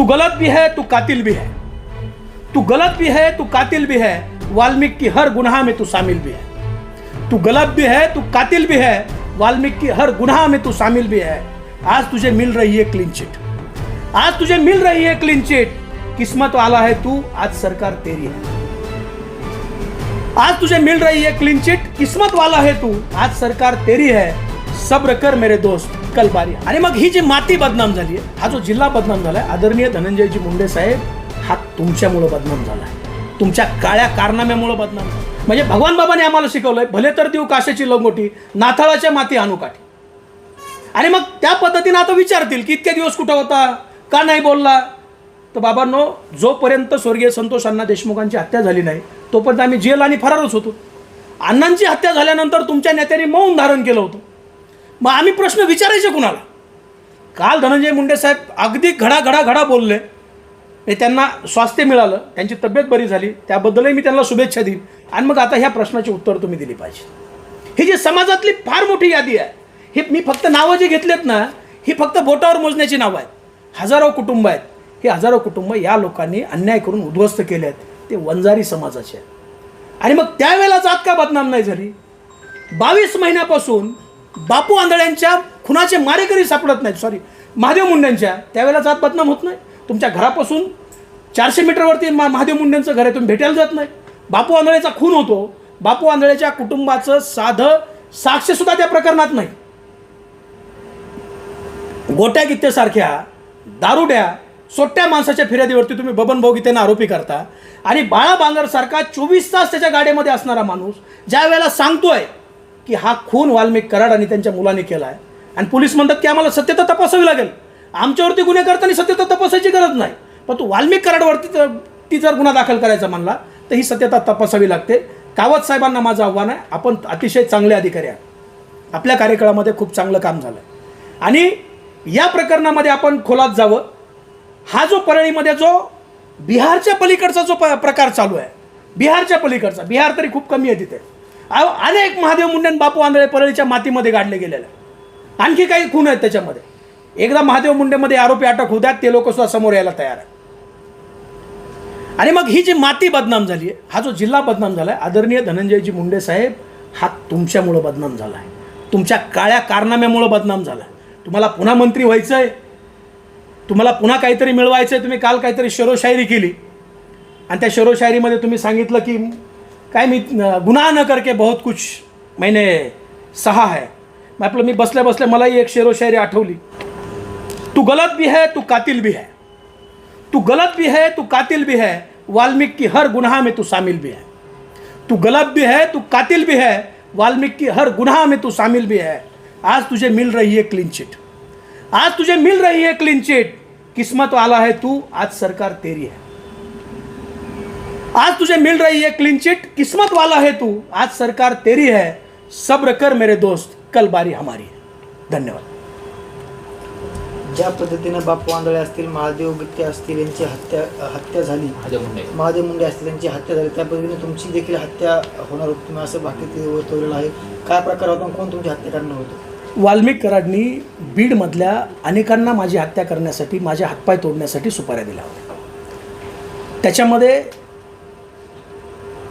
तू गलत भी है, तू कातिल भी है। तू गलत भी है, तू कातिल भी है। वाल्मीकि की हर गुनाह में तू शामिल भी है। तू गलत भी है, तू कातिल भी है। वाल्मीकि की हर गुनाह में तू शामिल भी है। आज तुझे मिल रही है क्लीन चिट आज तुझे मिल रही है क्लीन चिट किस्मत वाला है तू, आज सरकार तेरी है। आज तुझे मिल रही है क्लीन चिट किस्मत वाला है तू, आज सरकार तेरी है। सब्र कर मेरे दोस्त। कल आणि मग ही जी माती बदनाम झाली आहे हा जो जिल्हा बदनाम झाला आहे आदरणीय धनंजयजी मुंडे साहेब हा तुमच्यामुळं बदनाम झाला आहे तुमच्या काळ्या कारनाम्यामुळं बदनाम झाला म्हणजे भगवान बाबाने आम्हाला शिकवलंय भले तर देऊ काशाची लंगोटी नाथाळाच्या माती आणू काठी. आणि मग त्या पद्धतीनं आता विचारतील की इतके दिवस कुठं होता? का नाही बोलला? तर बाबांनो जोपर्यंत स्वर्गीय संतोष अण्णा देशमुखांची हत्या झाली नाही तोपर्यंत आम्ही जेल आणि फरारच होतो. अण्णांची हत्या झाल्यानंतर तुमच्या नेत्यांनी मौन धारण केलं होतं. मग आम्ही प्रश्न विचारायचे कुणाला? काल धनंजय मुंडे साहेब अगदी घडा घडा घडा बोलले. हे त्यांना स्वास्थ्य मिळालं त्यांची तब्येत बरी झाली त्याबद्दलही मी त्यांना शुभेच्छा देईन. आणि मग आता ह्या प्रश्नाची उत्तर तुम्ही दिली पाहिजे. ही जी समाजातली फार मोठी यादी आहे हे मी फक्त नावं जी घेतलेत ना ही फक्त बोटावर मोजण्याची नावं आहेत. हजारो कुटुंब आहेत. हे हजारो कुटुंब या लोकांनी अन्याय करून उद्ध्वस्त केले आहेत. ते वंजारी समाजाचे आहेत. आणि मग त्यावेळेला जात का बदनाम नाही झाली? बावीस महिन्यापासून बापू आंधळ्यांच्या खुनाचे मारेकरी सापडत नाहीत सॉरी महादेव मुंड्यांच्या त्यावेळेला जात बदनाम होत नाही. तुमच्या घरापासून चारशे मीटरवरती मा महादेव मुंड्यांचं घर आहे तुम्ही भेटायला जात नाही. बापू आंधळेचा खून होतो. बापू आंधळेच्या कुटुंबाचं साधं साक्षसुद्धा त्या प्रकरणात नाही. गोट्या गित्तेसारख्या दारुड्या सोट्या माणसाच्या फिर्यादीवरती तुम्ही बबन भाऊ गीतेनं आरोपी करता. आणि बाळा बांगरसारखा चोवीस तास त्याच्या गाडीमध्ये असणारा माणूस ज्या वेळेला सांगतोय की हा खून वाल्मिक कराड आणि त्यांच्या मुलाने केला आहे आणि पोलीस म्हणतात की आम्हाला सत्यता तपासावी लागेल. आमच्यावरती गुन्हे करताना सत्यता तपासायची गरज नाही. पण तू वाल्मिक कराडवरती ती जर गुन्हा दाखल करायचा म्हणला तर ही सत्यता तपासावी लागते. कावत साहेबांना माझं आव्हान आहे. आपण अतिशय चांगले अधिकारी आहात. आपल्या कार्यकाळामध्ये खूप चांगलं काम झालं. आणि या प्रकरणामध्ये आपण खोलात जावं. हा जो परळीमध्ये जो बिहारच्या पलीकडचा जो प प्रकार चालू आहे. बिहारच्या पलीकडचा. बिहार तरी खूप कमी आहे तिथे. अनेक महादेव मुंडन बापू आंधळे परळीच्या मातीमध्ये गाडले गेलेले. आणखी काही खून आहेत त्याच्यामध्ये. एकदा महादेव मुंडेमध्ये आरोपी अटक होऊ द्यात ते लोक सुद्धा समोर यायला तयार आहे आणि मग ही जी माती बदनाम झाली आहे हा जो जिल्हा बदनाम झाला आहे आदरणीय धनंजयजी मुंडे साहेब हा तुमच्यामुळं बदनाम झाला आहे तुमच्या काळ्या कारनाम्यामुळं बदनाम झाला आहे तुम्हाला पुन्हा मंत्री व्हायचं आहे तुम्हाला पुन्हा काहीतरी मिळवायचं आहे तुम्ही काल काहीतरी शरोशायरी केली. आणि त्या शरोशायरीमध्ये तुम्ही सांगितलं की काय मी अं, गुन्हा न करके बहुत कुछ मैंने सहा है। आपलं मी बसल्या बसल्या मलाही एक शेरोशायरी आठवली. तू गलत भी है तू कातिल भी है। तू गलत भी है तू कातिल भी है। वाल्मीकि की हर गुनाह में तू शामिल भी है। तू गलत भी है तू कातिल भी है। वाल्मीकि की हर गुनाह में तू शामिल भी है। आज तुझे मिल रही है क्लीन चिट आज तुझे मिल रही है क्लीन चिट किस्मत वाला है तू आज सरकार तेरी है। आज तुझे मिल रही है क्लीन चिट किस्मत वाला है तू. आज सरकार तेरी है. सब्र कर मेरे दोस्त. कल बारी हमारी है. धन्यवाद. ज्या पद्धतीनं बापू आंधळे असतील महादेव गित्ते असतील यांची हत्या हत्या झाली. महादेव मुंडे. महादेव मुंडे असतील यांची हत्या झाली. त्या पद्धतीने तुमची देखील हत्या होणार होती. तुम्ही असं बाकी वर्तवलेलं आहे. काय प्रकार होता कोण तुमची हत्या करणार होतं? वाल्मिक कराडनी बीडमधल्या अनेकांना माझी हत्या करण्यासाठी माझे हातपाय तोडण्यासाठी सुपाऱ्या दिल्या होत्या. त्याच्यामध्ये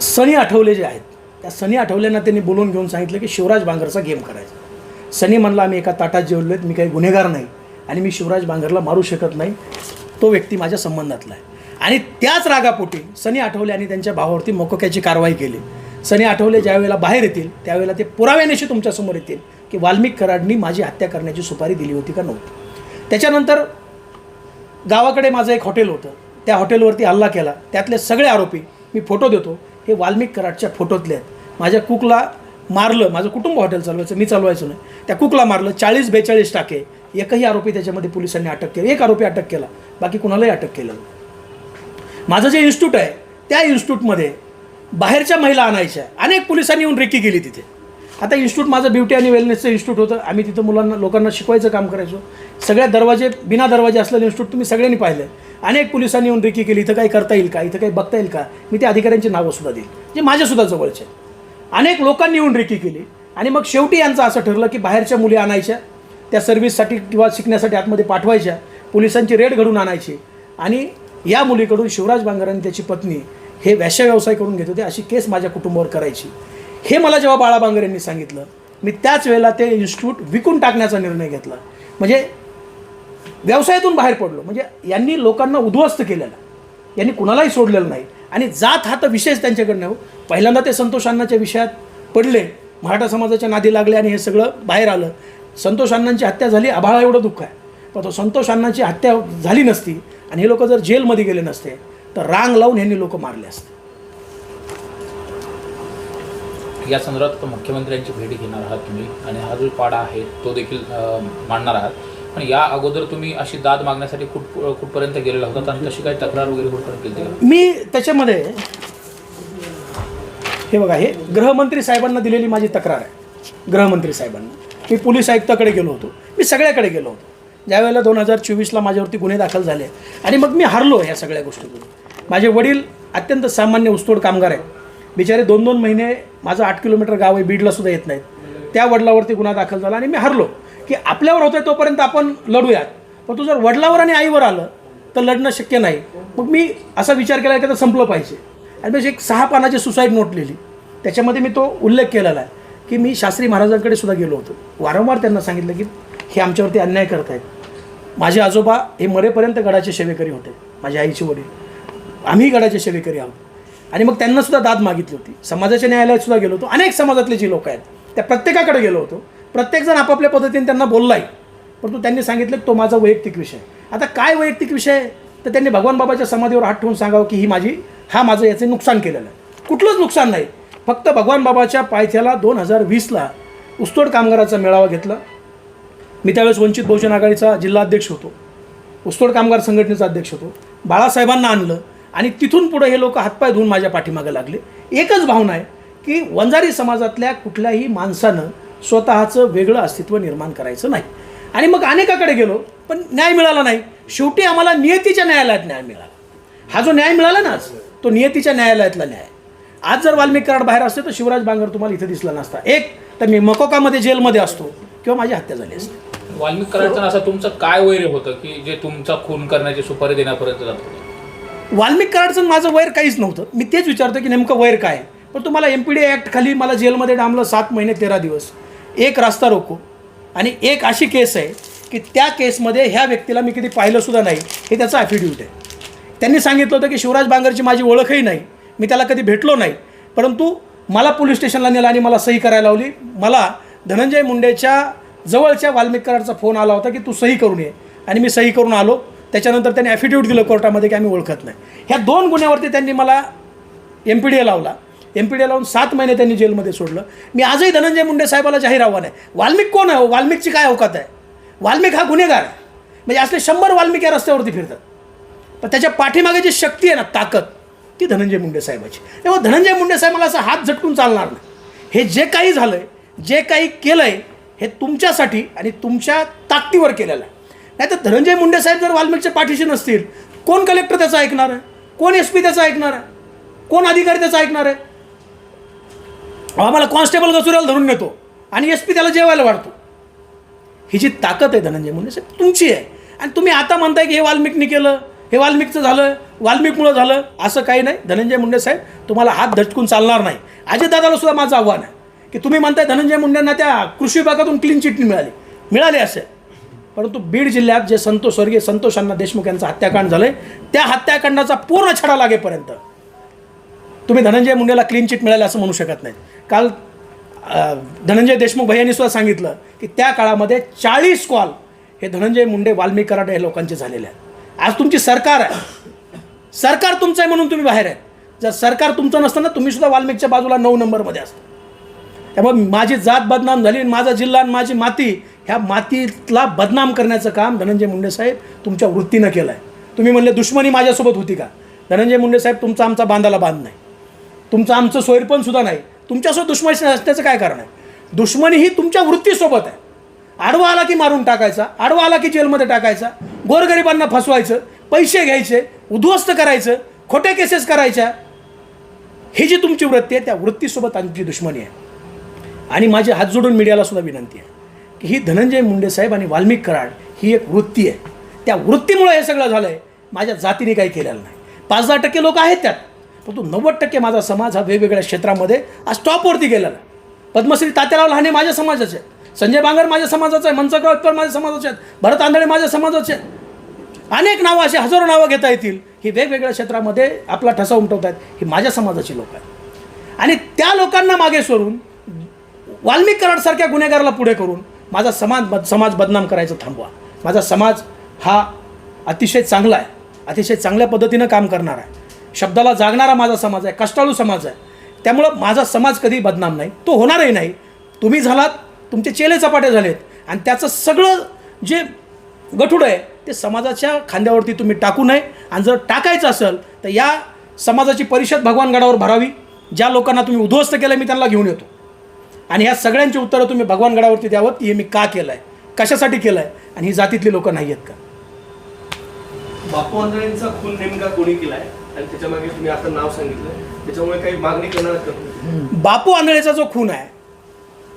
सनी आठवले जे आहेत त्या सनी आठवल्यांना त्यांनी बोलून घेऊन सांगितलं की शिवराज बांगरचा गेम करायचा. सनी म्हणला आम्ही एका ताटात जेवलो आहेत मी काही गुन्हेगार नाही आणि मी शिवराज बांगरला मारू शकत नाही. तो व्यक्ती माझ्या संबंधातला आहे. आणि त्याच रागापोटी सनी आठवले आणि त्यांच्या भावावरती मोकोक्याची कारवाई केली. सनी आठवले ज्यावेळेला बाहेर येतील त्यावेळेला ते पुराव्यानेशी तुमच्यासमोर येतील की वाल्मिक कराडनी माझी हत्या करण्याची सुपारी दिली होती का नव्हती. त्याच्यानंतर गावाकडे माझं एक हॉटेल होतं. त्या हॉटेलवरती हल्ला केला. त्यातले सगळे आरोपी मी फोटो देतो हे वाल्मिक कराडच्या फोटोतले आहेत. माझ्या कुकला मारलं माझं कुटुंब हॉटेल चालवायचं मी चालवायचो नाही. त्या कुकला मारलं चाळीस बेचाळीस टाके. एकही आरोपी त्याच्यामध्ये पोलिसांनी अटक केली. एक आरोपी अटक केला. बाकी कुणालाही अटक केलं माझं जे इन्स्टिट्यूट आहे त्या इन्स्टिट्यूटमध्ये बाहेरच्या महिला आणायच्या. अनेक पोलिसांनी येऊन रेकी केली तिथे. आता इन्स्टिट्यूट माझं ब्युटी आणि वेलनेसचं इन्स्टिट्यूट होतं. आम्ही तिथं मुलांना लोकांना शिकवायचं काम करायचो. सगळ्या दरवाजे बिना दरवाजे असलेलं इन्स्टिट्यूट तुम्ही सगळ्यांनी पाहिलं अनेक पोलिसांनी येऊन रेकी केली इथं काही करता येईल का? इथं काही बघता येईल का? मी त्या अधिकाऱ्यांची नावं सुद्धा देईल जे माझ्यासुद्धा जवळचे अनेक लोकांनी येऊन रेकी केली. आणि मग शेवटी यांचं असं ठरलं की बाहेरच्या मुली आणायच्या त्या सर्व्हिससाठी किंवा शिकण्यासाठी आतमध्ये पाठवायच्या पोलिसांची रेड घडून आणायची. आणि या मुलीकडून शिवराज बांगर आणि त्याची पत्नी हे व्याश्या व्यवसाय करून घेत होते अशी केस माझ्या कुटुंबावर करायची. हे मला जेव्हा बाळा बांगर यांनी सांगितलं मी त्याच वेळेला ते इन्स्टिट्यूट विकून टाकण्याचा निर्णय घेतला. म्हणजे व्यवसायातून बाहेर पडलो. म्हणजे यांनी लोकांना उद्ध्वस्त केलेलं. यांनी कुणालाही सोडलेलं नाही. आणि जात हा तर विशेष त्यांच्याकडनं हो. पहिल्यांदा ते संतोष अण्णाच्या विषयात पडले. मराठा समाजाच्या नादी लागले आणि हे सगळं बाहेर आलं. संतोष अण्णांची हत्या झाली आभाळा एवढं दुःख आहे. पण तो संतोष अण्णांची हत्या झाली नसती आणि हे लोक जर जेलमध्ये गेले नसते तर रांग लावून ह्यांनी लोक मारले असते. या संदर्भात मुख्यमंत्र्यांची भेट घेणार आहात तुम्ही. आणि हा जो पाडा आहे तो देखील मांडणार आहात. पण या अगोदर तुम्ही अशी दाद मागण्यासाठी कुठ कुठपर्यंत गेलेला होता? आणि तशी काही तक्रार वगैरे कुठपर्यंत केली मी त्याच्यामध्ये हे बघा हे गृहमंत्री साहेबांना दिलेली माझी तक्रार आहे. गृहमंत्री साहेबांना. मी पोलीस आयुक्ताकडे गेलो होतो. मी सगळ्याकडे गेलो होतो. ज्यावेळेला दोन हजार चोवीसला माझ्यावरती गुन्हे दाखल झाले आणि मग मी हरलो या सगळ्या गोष्टीतून. माझे वडील अत्यंत सामान्य ऊसतोड कामगार आहेत. बिचारे दोन दोन महिने माझं आठ किलोमीटर गाव आहे बीडला सुद्धा येत नाहीत. त्या वडिलावरती गुन्हा दाखल झाला आणि मी हरलो. की आपल्यावर होतं तोपर्यंत आपण लढूयात. पण तू जर वडिलावर आणि आईवर आलं तर लढणं शक्य नाही. मग मी असा विचार केला की तर संपलं पाहिजे. आणि मी एक सहा पानाची सुसाईड नोट लिहिली. त्याच्यामध्ये मी तो उल्लेख केलेला आहे की मी शास्त्री महाराजांकडे सुद्धा गेलो होतो. वारंवार त्यांना सांगितलं की हे आमच्यावरती अन्याय करत आहेत माझे आजोबा हे मरेपर्यंत गडाचे सेवेकरी होते माझ्या आईचे वडील. आम्ही गडाचे सेवेकरी आहोत. आणि मग त्यांनासुद्धा दाद मागितली होती. समाजाच्या न्यायालयात सुद्धा गेलो होतो. अनेक समाजातले जी लोक आहेत त्या प्रत्येकाकडे गेलो होतो. प्रत्येकजण आपापल्या पद्धतीने त्यांना बोललाय. परंतु त्यांनी सांगितलं की तो माझा वैयक्तिक विषय. आता काय वैयक्तिक विषय तर त्यांनी भगवान बाबाच्या समाधीवर हात ठेवून सांगावं की ही माझी हा माझं याचे नुकसान केलेलं आहे. कुठलंच नुकसान नाही. फक्त भगवान बाबाच्या पायथ्याला दोन हजार वीसला उस्तोड कामगाराचा मेळावा घेतला. मी त्यावेळेस वंचित बहुजन आघाडीचा जिल्हा अध्यक्ष होतो. उस्तोड कामगार संघटनेचा अध्यक्ष होतो. बाळासाहेबांना आणलं आणि तिथून पुढे हे लोक हातपाय धुवून माझ्या पाठीमागे लागले. एकच भावना आहे की वंजारी समाजातल्या कुठल्याही माणसानं स्वतःचं वेगळं अस्तित्व निर्माण करायचं नाही. आणि मग अनेकाकडे गेलो पण न्याय मिळाला नाही. शेवटी आम्हाला नियतीच्या न्यायालयात न्याय मिळाला. हा जो न्याय मिळाला ना आज, तो नियतीच्या न्यायालयातला न्याय. आज जर वाल्मिक कराड बाहेर असते तर शिवराज बांगर तुम्हाला इथे दिसला नसता. एक तर मी मकोकामध्ये जेलमध्ये असतो किंवा माझी हत्या झाली असते. वाल्मिक करायचं असं तुमचं काय वैर होतं की जे तुमचा खून करण्याची सुपारी देण्यापर्यंत जात? वाल्मिक कराडचं माझं वैर काहीच नव्हतं. मी तेच विचारतो की नेमकं वैर काय? पण तुम्हाला एम पी डी ॲक्ट खाली मला जेलमध्ये डांबलं सात महिने तेरा दिवस. एक रास्ता रोको आणि एक अशी केस आहे की त्या केसमध्ये ह्या व्यक्तीला मी कधी पाहिलंसुद्धा नाही. हे त्याचं ॲफिड्यूट आहे. त्यांनी सांगितलं होतं की शिवराज बांगरची माझी ओळखही नाही. मी त्याला कधी भेटलो नाही. परंतु मला पोलीस स्टेशनला नेलं आणि मला सही करायला लावली. मला धनंजय मुंडेच्या जवळच्या वाल्मिकरांचा फोन आला होता की तू सही करून ये. आणि मी सही करून आलो. त्याच्यानंतर त्यांनी ॲफिडेविट दिलं कोर्टामध्ये की आम्ही ओळखत नाही. ह्या दोन गुन्ह्यावरती त्यांनी मला एम पी डी ए लावला. एम पी डी लावून सात महिने त्यांनी जेलमध्ये सोडलं. मी आजही धनंजय मुंडे साहेबाला जाहीर आव्हान आहे. वाल्मिक कोण आहे? वाल्मिकची काय अवकात आहे? वाल्मिक हा गुन्हेगार आहे. म्हणजे असले शंभर वाल्मिक या रस्त्यावरती फिरतात. पण त्याच्या पाठीमागे जी शक्ती आहे ना ताकद ती धनंजय मुंडे साहेबाची. तेव्हा धनंजय मुंडे साहेबाला असं हात झटकून चालणार नाही. हे जे काही झालं आहे जे काही केलं आहे हे तुमच्यासाठी आणि तुमच्या ताकदीवर केलेलं आहे. नाही तर धनंजय मुंडे साहेब जर वाल्मिकच्या पाठीशी नसतील कोण कलेक्टर त्याचं ऐकणार आहे? कोण एस पी त्याचं ऐकणार आहे? कोण अधिकारी त्याचं ऐकणार आहे? आम्हाला कॉन्स्टेबल गसुऱ्याला धरून नेतो. आणि एस पी त्याला जेवायला वाढतो. ही जी ताकद आहे धनंजय मुंडे साहेब तुमची आहे. आणि तुम्ही आता म्हणताय की हे वाल्मिकनी केलं हे वाल्मिकचं झालं वाल्मिकमुळं झालं. असं काही नाही. धनंजय मुंडे साहेब तुम्हाला हात धटकून चालणार नाही. अजितदादाला सुद्धा माझं आव्हान आहे की तुम्ही म्हणताय धनंजय मुंडेंना त्या कृषी विभागातून क्लीन चिट मिळाली. मिळाली असेल. परंतु बीड जिल्ह्यात जे संतोष स्वर्गीय संतोषांना देशमुख यांचं हत्याकांड झालं आहे त्या हत्याकांडाचा पूर्ण छडा लागेपर्यंत तुम्ही धनंजय मुंडेला क्लीन चिट मिळालं असं म्हणू शकत नाही काल धनंजय देशमुख भैयांनी सुद्धा सांगितलं की त्या काळामध्ये चाळीस कॉल हे धनंजय मुंडे वाल्मिक कराड लोकांचे झालेले आहेत. आज तुमची सरकार आहे. सरकार तुमचं आहे म्हणून तुम्ही बाहेर आहे जर सरकार तुमचं नसतं ना तुम्ही सुद्धा वाल्मिकच्या बाजूला नऊ नंबरमध्ये असता. त्यामुळे माझी जात बदनाम झाली आणि माझा जिल्हा आणि माझी माती ह्या मातीला बदनाम करण्याचं काम धनंजय मुंडे साहेब तुमच्या वृत्तीनं केलं आहे तुम्ही म्हणले दुश्मनी माझ्यासोबत होती का? धनंजय मुंडे साहेब तुमचा आमचा बांधाला बांध नाही. तुमचं आमचं सोयरपण सुद्धा नाही. तुमच्यासोबत दुश्मनी असण्याचं काय कारण आहे? दुश्मनी ही तुमच्या वृत्तीसोबत आहे. आडवा आला की मारून टाकायचा आडवा आला की जेलमध्ये टाकायचा गोरगरिबांना फसवायचं पैसे घ्यायचे उद्ध्वस्त करायचं खोट्या केसेस करायच्या. ही जी तुमची वृत्ती आहे त्या वृत्तीसोबत आमची दुश्मनी आहे. आणि माझी हात जोडून मीडियाला सुद्धा विनंती आहे की ही धनंजय मुंडे साहेब आणि वाल्मिक कराड ही एक वृत्ती आहे. त्या वृत्तीमुळे हे सगळं झालं आहे माझ्या जातीने काही केलेलं नाही. पाच दहा टक्के लोक आहेत त्यात. परंतु नव्वद टक्के माझा समाज हा वेगवेगळ्या क्षेत्रामध्ये आज टॉपवरती गेलेला आहे. पद्मश्री तात्याराव लहाने माझ्या समाजाचे आहेत. संजय बांगर माझ्या समाजाचा आहे मनसकराव इतपर माझ्या समाजाचे आहेत. भरत आंधळे माझ्या समाजाचे आहेत. अनेक नावं असे हजारो नावं घेता येतील. ही वेगवेगळ्या क्षेत्रामध्ये आपला ठसा उमटवत आहेत ही माझ्या समाजाची लोक आहेत. आणि त्या लोकांना मागे सोडून वाल्मिक कराडसारख्या गुन्हेगाराला पुढे करून माझा समाज बद समाज बदनाम करायचं थांबवा. माझा समाज हा अतिशय चांगला आहे. अतिशय चांगल्या पद्धतीनं काम करणार आहे. शब्दाला जागणारा माझा समाज आहे कष्टाळू समाज आहे. त्यामुळं माझा समाज कधी बदनाम नाही. तो होणारही नाही. तुम्ही झालात तुमचे चेले चपाटे झालेत आणि त्याचं सगळं जे गठुड आहे ते समाजाच्या खांद्यावरती तुम्ही टाकू नये. आणि जर टाकायचं असेल तर या समाजाची परिषद भगवानगडावर भरावी. ज्या लोकांना तुम्ही उद्ध्वस्त केलं मी त्यांना घेऊन येतो. आणि ह्या सगळ्यांची उत्तरं तुम्ही भगवानगडावरती द्यावं हे मी का केलं आहे कशासाठी केलं आहे आणि ही जातीतली लोकं नाही आहेत का? बापू आंधळेंचा खून नेमका कोणी केलाय? आणि त्याच्यामागे तुम्ही आता नाव सांगितलं त्याच्यामुळे काही मागणी करणार आहात का तुम्ही? बापू आंधळेचा जो खून आहे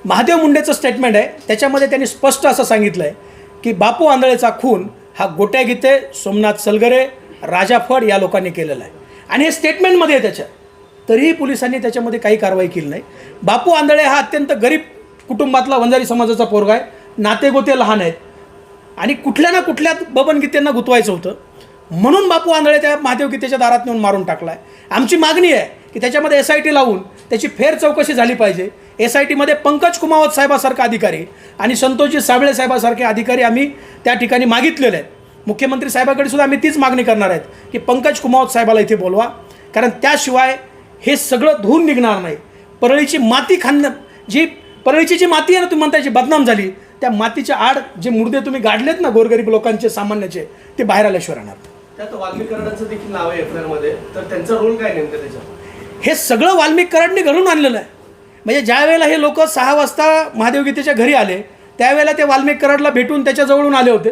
महादेव मुंडेचं स्टेटमेंट आहे त्याच्यामध्ये त्यांनी स्पष्ट असं सांगितलं आहे की बापू आंधळेचा खून हा गोट्या गीते सोमनाथ सलगरे राजा फड या लोकांनी केलेला आहे. आणि हे स्टेटमेंटमध्ये आहे त्याच्या. तरीही पोलिसांनी त्याच्यामध्ये काही कारवाई केली नाही. बापू आंधळे हा अत्यंत गरीब कुटुंबातला वंजारी समाजाचा पोरगा आहे. नातेगोते लहान आहेत. आणि कुठल्या ना कुठल्या बबन गीतेंना गुतवायचं होतं. म्हणून बापू आंधळे त्या महादेव गीतेच्या दारात नेऊन मारून टाकला आहे आमची मागणी आहे की त्याच्यामध्ये एस आय टी लावून त्याची फेर चौकशी झाली पाहिजे. एस आय टीमध्ये पंकज कुमावत साहेबासारखा अधिकारी आणि संतोषजी साबळे साहेबासारखे अधिकारी आम्ही त्या ठिकाणी मागितलेले आहेत. मुख्यमंत्री साहेबाकडे सुद्धा आम्ही तीच मागणी करणार आहेत की पंकज कुमावत साहेबाला इथे बोलवा. कारण त्याशिवाय हे सगळं धुवून निघणार नाही. परळीची माती खांद जी परळीची जी माती आहे ना तुम्ही म्हणता जी बदनाम झाली त्या मातीच्या आड जे मुर्दे तुम्ही गाडलेत ना गोरगरीब लोकांचे सामान्याचे ते बाहेर आल्याशिवाय राहणार. त्यात वाल्मिक देखील नाव आहे एफमध्ये. तर त्यांचा रोल काय नेमकं त्याच्यात हे सगळं वाल्मिक घडून आणलेलं आहे. म्हणजे ज्या वेळेला हे लोक सहा वाजता महादेवगीतेच्या घरी आले त्यावेळेला ते वाल्मिक कराडला भेटून त्याच्याजवळून आले होते.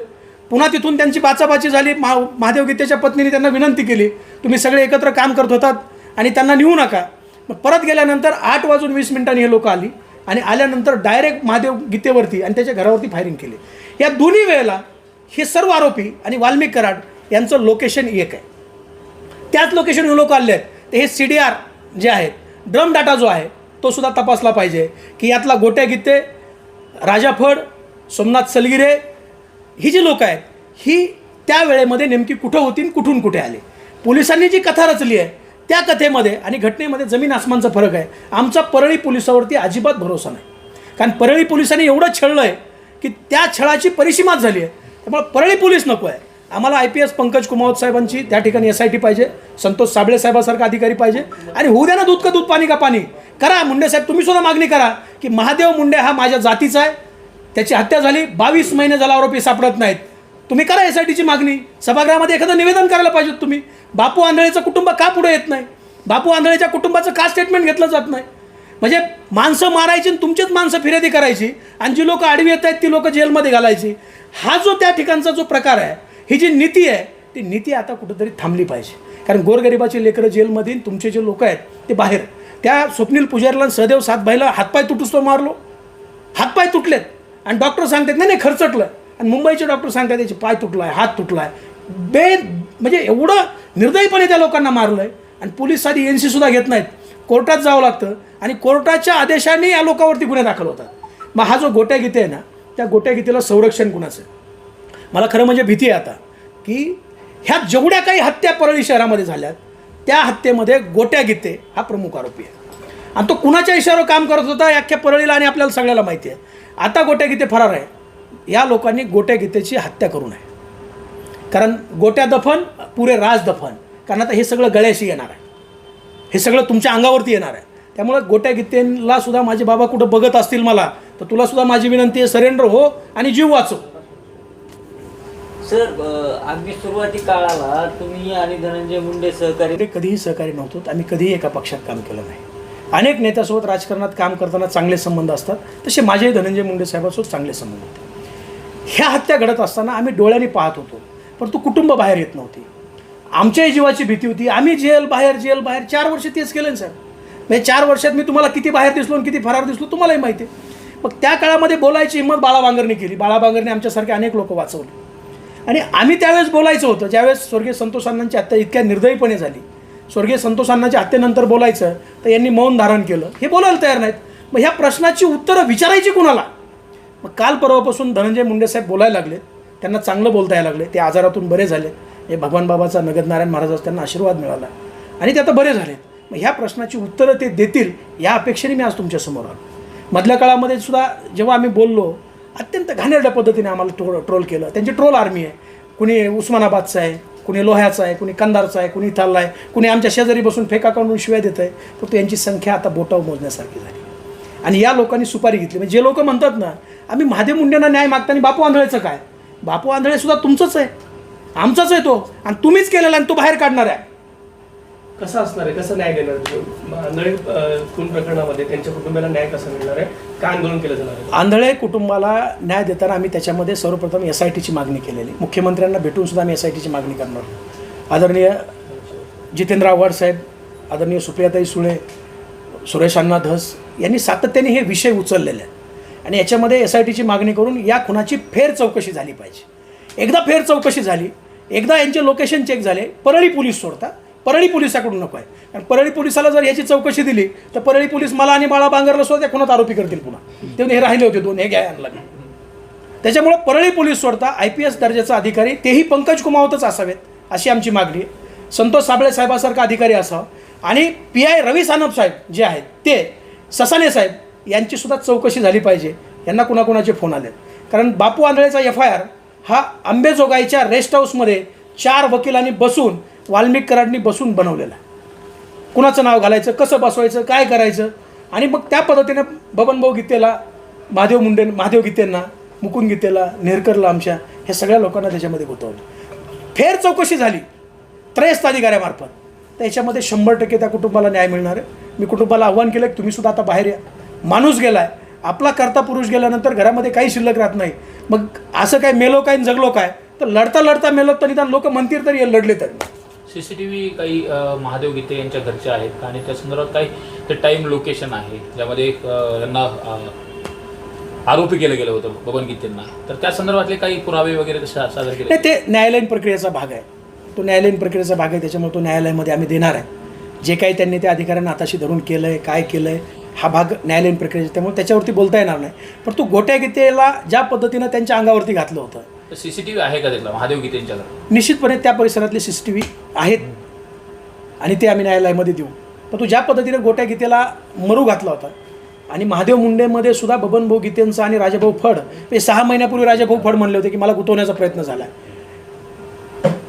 पुन्हा तिथून त्यांची बाचाबाची झाली. महा महादेवगीतेच्या पत्नीने त्यांना विनंती केली तुम्ही सगळे एकत्र काम करत होतात आणि त्यांना नेऊ नका. मग परत गेल्यानंतर आठ वाजून वीस मिनिटांनी हे लोक आली आणि आल्यानंतर डायरेक्ट महादेव गीतेवरती आणि त्याच्या घरावरती फायरिंग केली. या दोन्ही वेळेला हे सर्व आरोपी आणि वाल्मिक कराड यांचं लोकेशन एक आहे. त्याच लोकेशन लोक आले आहेत. तर हे सी डी आर जे आहे ड्रम डाटा जो आहे तो सुद्धा तपासला पाहिजे की यातला गोट्या गीते राजा फड सोमनाथ सलगिरे ही जी लोक आहेत ही त्या वेळेमध्ये नेमकी कुठं होती कुठून कुठे आली? पोलिसांनी जी कथा रचली आहे त्या कथेमध्ये आणि घटनेमध्ये जमीन आसमानचा फरक आहे. आमचा परळी पोलिसावरती अजिबात भरोसा नाही. कारण परळी पोलिसांनी एवढं छळलं आहे की त्या छळाची परिसीमाच झाली आहे. त्यामुळे परळी पोलीस नको आहे. आम्हाला I P S Pankaj Kumawat साहेबांची त्या ठिकाणी एस आय टी पाहिजे संतोष साबळे साहेबासारखा अधिकारी पाहिजे. आणि होऊ द्या ना दूध का दूध पाणी का पाणी. करा मुंडे साहेब तुम्ही सुद्धा मागणी करा की महादेव मुंडे हा माझ्या जातीचा आहे. त्याची हत्या झाली बावीस महिने झाला आरोपी सापडत नाहीत. तुम्ही करा एस आय टीची मागणी. सभागृहामध्ये एखादं निवेदन करायला पाहिजे तुम्ही. बापू आंधळेचं कुटुंब का पुढे येत नाही? बापू आंधळेच्या कुटुंबाचं का स्टेटमेंट घेतलं जात नाही? म्हणजे माणसं मारायची आणि तुमचीच माणसं फिर्यादी करायची आणि जी लोक आडवी येत आहेत ती लोकं जेलमध्ये घालायची. हा जो त्या ठिकाणचा जो प्रकार आहे ही जी नीती आहे ती नीती आता कुठंतरी थांबली पाहिजे. कारण गोरगरिबाची लेकरं जेलमध्ये तुमचे जे लोक आहेत ते बाहेर. त्या स्वप्नील पुजारीला सदैव सहदेव सातभाईला हातपाय तुटूस तो मारलो. हातपाय तुटलेत. आणि डॉक्टर सांगतात नाही नाही खर्चटलं आणि मुंबईचे डॉक्टर सांगतात त्याचे पाय तुटला आहे हात तुटला आहे बे म्हणजे एवढं निर्दयीपणे त्या लोकांना मारलं आहे आणि पोलीस साधी एन सुद्धा घेत नाहीत. कोर्टात जावं लागतं. आणि कोर्टाच्या आदेशाने या लोकांवरती गुन्हे दाखल होतात. मग हा जो गोट्या गीते आहे ना त्या गोट्या गीतेला संरक्षण कुणाचं आहे? मला खरं म्हणजे भीती आहे आता की ह्या जेवढ्या काही हत्या परळी शहरामध्ये झाल्यात त्या हत्येमध्ये गोट्या गीते हा प्रमुख आरोपी आहे. आणि तो कुणाच्या इशारावर काम करत होता या अख्ख्या परळीला आणि आपल्याला सगळ्याला माहिती आहे. आता गोट्या गीते फरार आहे. या लोकांनी गोट्या गीतेची हत्या करू नये. कारण गोट्या दफन पुरे राज दफन. कारण आता हे सगळं गळ्याशी येणार आहे. हे सगळं तुमच्या अंगावरती येणार आहे. त्यामुळे गोट्या गीतेला सुद्धा माझे बाबा कुठं बघत असतील मला तर तुला सुद्धा माझी विनंती आहे सरेंडर हो आणि जीव वाचव. सर अगदी सुरुवाती काळाला तुम्ही आणि धनंजय मुंडे सहकारी ते कधीही सहकारी नव्हतो आम्ही कधीही एका पक्षात काम केलं नाही. अनेक नेत्यासोबत राजकारणात काम करताना चांगले संबंध असतात. तसे माझेही धनंजय मुंडे साहेबांसोबत चांगले संबंध होते. ह्या हत्या घडत असताना आम्ही डोळ्याने पाहत होतो. परंतु कुटुंब बाहेर येत नव्हती. आमच्याही जीवाची भीती होती. आम्ही जेल बाहेर जेल बाहेर चार वर्ष तेच केलं ना सर? म्हणजे चार वर्षात मी तुम्हाला किती बाहेर दिसलो आणि किती फरार दिसलो तुम्हालाही माहिती आहे. मग त्या काळामध्ये बोलायची हिंमत बाळा बांगरने केली. बाळा बांगरने आमच्यासारखे अनेक लोक वाचवले. आणि आम्ही त्यावेळेस बोलायचं होतं. ज्यावेळेस स्वर्गीय संतोष अण्णांची हत्या इतक्या निर्दयीपणे झाली. स्वर्गीय संतोषांनाच्या अण्णांच्या हत्येनंतर बोलायचं तर यांनी मौन धारण केलं. हे बोलायला तयार नाहीत. मग ह्या प्रश्नाची उत्तरं विचारायची कुणाला? मग काल परवापासून धनंजय मुंडे साहेब बोलायला लागले त्यांना चांगलं बोलता यायला लागले. ते आजारातून बरे झाले. हे भगवान बाबाचा नगद नारायण महाराजाचा त्यांना आशीर्वाद मिळाला. आणि ते आता बरे झाले मग ह्या प्रश्नाची उत्तरं ते देतील या अपेक्षेने मी आज तुमच्यासमोर आलो. मधल्या काळामध्ये सुद्धा जेव्हा आम्ही बोललो अत्यंत घाणेरड्या पद्धतीने आम्हाला ट्रोल ट्रोल केलं. त्यांची ट्रोल आर्मी आहे. कुणी उस्मानाबादचं आहे कुणी लोह्याचा आहे कुणी कंदारचा आहे कुणी थालला आहे कुणी आमच्या शेजारी बसून फेका काढून शिव्या देत आहे तर यांची संख्या आता बोटावर मोजण्यासारखी झाली. आणि या लोकांनी सुपारी घेतली. म्हणजे जे लोक म्हणतात ना आम्ही महादेव मुंडेंना न्याय मागताना बापू आंधळेचं काय? बापू आंधळे सुद्धा तुमचंच आहे. आमचाच आहे तो. आणि तुम्हीच केलेला आणि तो बाहेर काढणार आहे. कसं असणार आहे? कसं न्याय देणार आंधळे खून प्रकरणामध्ये त्यांच्या कुटुंबाला न्याय कसा मिळणार आहे? काय आंदोलन केलं जाणार आहे? आंधळे कुटुंबाला न्याय देताना आम्ही त्याच्यामध्ये सर्वप्रथम एस आय टीची मागणी केलेली. मुख्यमंत्र्यांना भेटून सुद्धा आम्ही एस आय टीची मागणी करणार. आदरणीय जितेंद्र आव्हाड साहेब आदरणीय सुप्रियाताई सुळे सुरेश अण्णा धस यांनी सातत्याने हे विषय उचललेले आहेत. आणि याच्यामध्ये एस आय टीची मागणी करून या खुनाची फेर चौकशी झाली पाहिजे. एकदा फेर चौकशी झाली एकदा यांचे लोकेशन चेक झाले परळी पोलीस सोडता परळी पोलिसाकडून नको आहे. कारण परळी पोलिसाला जर याची चौकशी दिली तर परळी पोलीस मला आणि बाळा बांगरला सुद्धा त्या खुनात आरोपी करतील पुन्हा. तेव्हा हे राहिले होते दोन हे घ्या यांना त्याच्यामुळं परळी पोलीस सोडता आय पी एस दर्जाचा अधिकारी तेही पंकज कुमावतच असावेत अशी आमची मागणी आहे. संतोष साबळे साहेबासारखा अधिकारी असावा. आणि पी आय रवी सानप साहेब जे आहेत ते ससाने साहेब यांची सुद्धा चौकशी झाली पाहिजे. यांना कुणाकुणाचे फोन आले कारण बापू आंधळेचा एफ आय आर हा आंबेजोगाईच्या रेस्ट हाऊसमध्ये चार वकिलांनी बसून वाल्मिक कराडनी बसून बनवलेला आहे. कुणाचं नाव घालायचं कसं बसवायचं काय करायचं? आणि मग त्या पद्धतीने बबनभाऊ गीतेला महादेव मुंडे महादेव गीतेंना मुकुंद गीतेला नेरकरला आमच्या ह्या सगळ्या लोकांना त्याच्यामध्ये गुंतवलं. फेर चौकशी झाली. त्रयस्थ अधिकाऱ्यामार्फत. तर याच्यामध्ये शंभर टक्के त्या कुटुंबाला न्याय मिळणार आहे. मी कुटुंबाला आव्हान केलं की तुम्ही सुद्धा आता बाहेर या. माणूस गेला आहे आपला करता पुरुष गेल्यानंतर घरामध्ये काही शिल्लक राहत नाही. मग असं काय मेलो काय जगलो काय? तर लढता लढता मेलो तर निदान लोक म्हणतील तरी लढले तरी सीसीटीव्ही काही अ, महादेव गीते यांच्या घरचे आहेत आणि त्या संदर्भात काही ते टाईम लोकेशन आहे. ज्यामध्ये यांना आरोपी केलं गेलं होतं बबन गीतेंना. तर त्या संदर्भातले काही पुरावे वगैरे तसे सादर केले नाही ते न्यायालयीन प्रक्रियेचा भाग आहे. तो न्यायालयीन प्रक्रियेचा भाग आहे त्याच्यामुळे तो न्यायालयामध्ये आम्ही देणार आहे. जे काही त्यांनी त्या अधिकाऱ्यांना हाताशी धरून केलं आहे काय केलं आहे हा भाग न्यायालयीन प्रक्रियेचा त्यामुळे त्याच्यावरती बोलता येणार नाही. पण तो गोट्या गीतेला ज्या पद्धतीनं त्यांच्या अंगावरती घातलं होतं. सीसीटीव्ही आहे का त्यातला? महादेव गीतेंच्या निश्चितपणे त्या परिसरातले सी सी टी व्ही आहेत. आणि ते आम्ही न्यायालयामध्ये देऊ. पण तू ज्या पद्धतीने गोट्या गीतेला मरू घातला होता आणि महादेव मुंडेमध्ये सुद्धा बबनभाऊ गीतेंचा आणि राजाभाऊ फड हे सहा महिन्यापूर्वी राजाभाऊ फड म्हणले होते की मला गुंतवण्याचा प्रयत्न झाला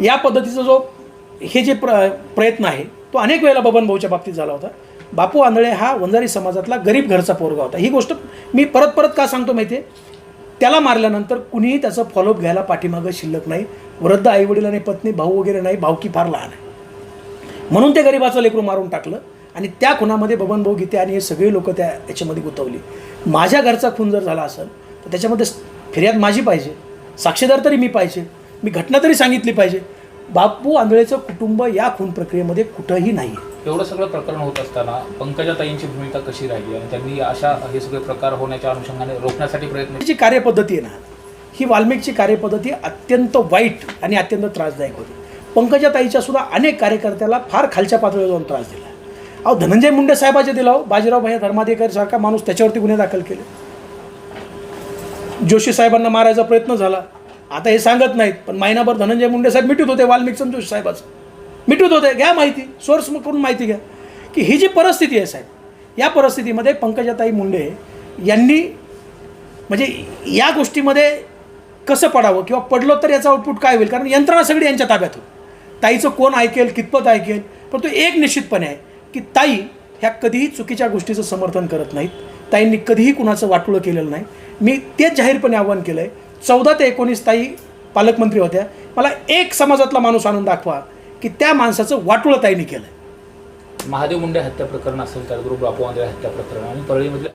या पद्धतीचा जो हे जे प्र प्रयत्न आहे तो अनेक वेळेला बबनभाऊच्या बाबतीत झाला होता. बापू आंधळे हा वंजारी समाजातला गरीब घरचा पोरगा होता. ही गोष्ट मी परत परत का सांगतो माहिती आहे त्याला मारल्यानंतर कुणीही त्याचं फॉलोअप घ्यायला पाठीमागं शिल्लक नाही. वृद्ध आईवडील आणि पत्नी भाऊ वगैरे नाही भाऊकी फार लहान आहे. म्हणून ते गरिबाचं लेकरू मारून टाकलं आणि त्या खुनामध्ये बबनभाऊ गीते आणि हे सगळे लोक त्या याच्यामध्ये गुंतवली. माझ्या घरचा खून जर झाला असेल तर त्याच्यामध्ये फिर्याद माझी पाहिजे. साक्षीदार तरी मी पाहिजे. मी घटना तरी सांगितली पाहिजे. बापू आंधळेचं कुटुंब या खून प्रक्रियेमध्ये कुठंही नाही एवढं सगळं प्रकरण होत असताना पंकजाताईंची भूमिका कशी राहिली आणि त्यांनी अशा हे सगळे प्रकार होण्याच्या अनुषंगाने रोखण्यासाठी प्रयत्न जी कार्यपद्धती आहे ना ही वाल्मिकची कार्यपद्धती अत्यंत वाईट आणि अत्यंत त्रासदायक होती. पंकजाताईच्या सुद्धा अनेक कार्यकर्त्याला फार खालच्या पातळीवर जाऊन त्रास दिला. अहो धनंजय मुंडे साहेबाचे दिला हो बाजीराव भैया धर्माधिकारी सारखा माणूस त्याच्यावरती गुन्हे दाखल केले. जोशी साहेबांना मारायचा प्रयत्न झाला. आता हे सांगत नाहीत पण महिनाभर धनंजय मुंडे साहेब मिटवत होते वाल्मिक जोशी साहेबाचं. मिटवत होते घ्या माहिती सोर्स करून माहिती घ्या. की ही जी परिस्थिती आहे साहेब या परिस्थितीमध्ये पंकजाताई मुंडे यांनी म्हणजे या गोष्टीमध्ये कसं पडावं किंवा पडलो तर याचा आउटपुट काय होईल? कारण यंत्रणा सगळी यांच्या ताब्यात होती. ताईचं कोण ऐकेल कितपत ऐकेल परंतु तो एक निश्चितपणे आहे की ताई ह्या कधीही चुकीच्या गोष्टीचं समर्थन करत नाहीत. ताईंनी कधीही कुणाचं वाटोळं केलेलं नाही. मी तेच जाहीरपणे आव्हान केलं आहे चौदा ते एकोणीस ताई पालकमंत्री होत्या. मला एक समाजातला माणूस आणून दाखवा की त्या माणसाचं वाटोळं ताईने केलं महादेव मुंडे हत्या प्रकरण असेल गुरु बापू आंधळे हत्या प्रकरण आणि परळीमधल्या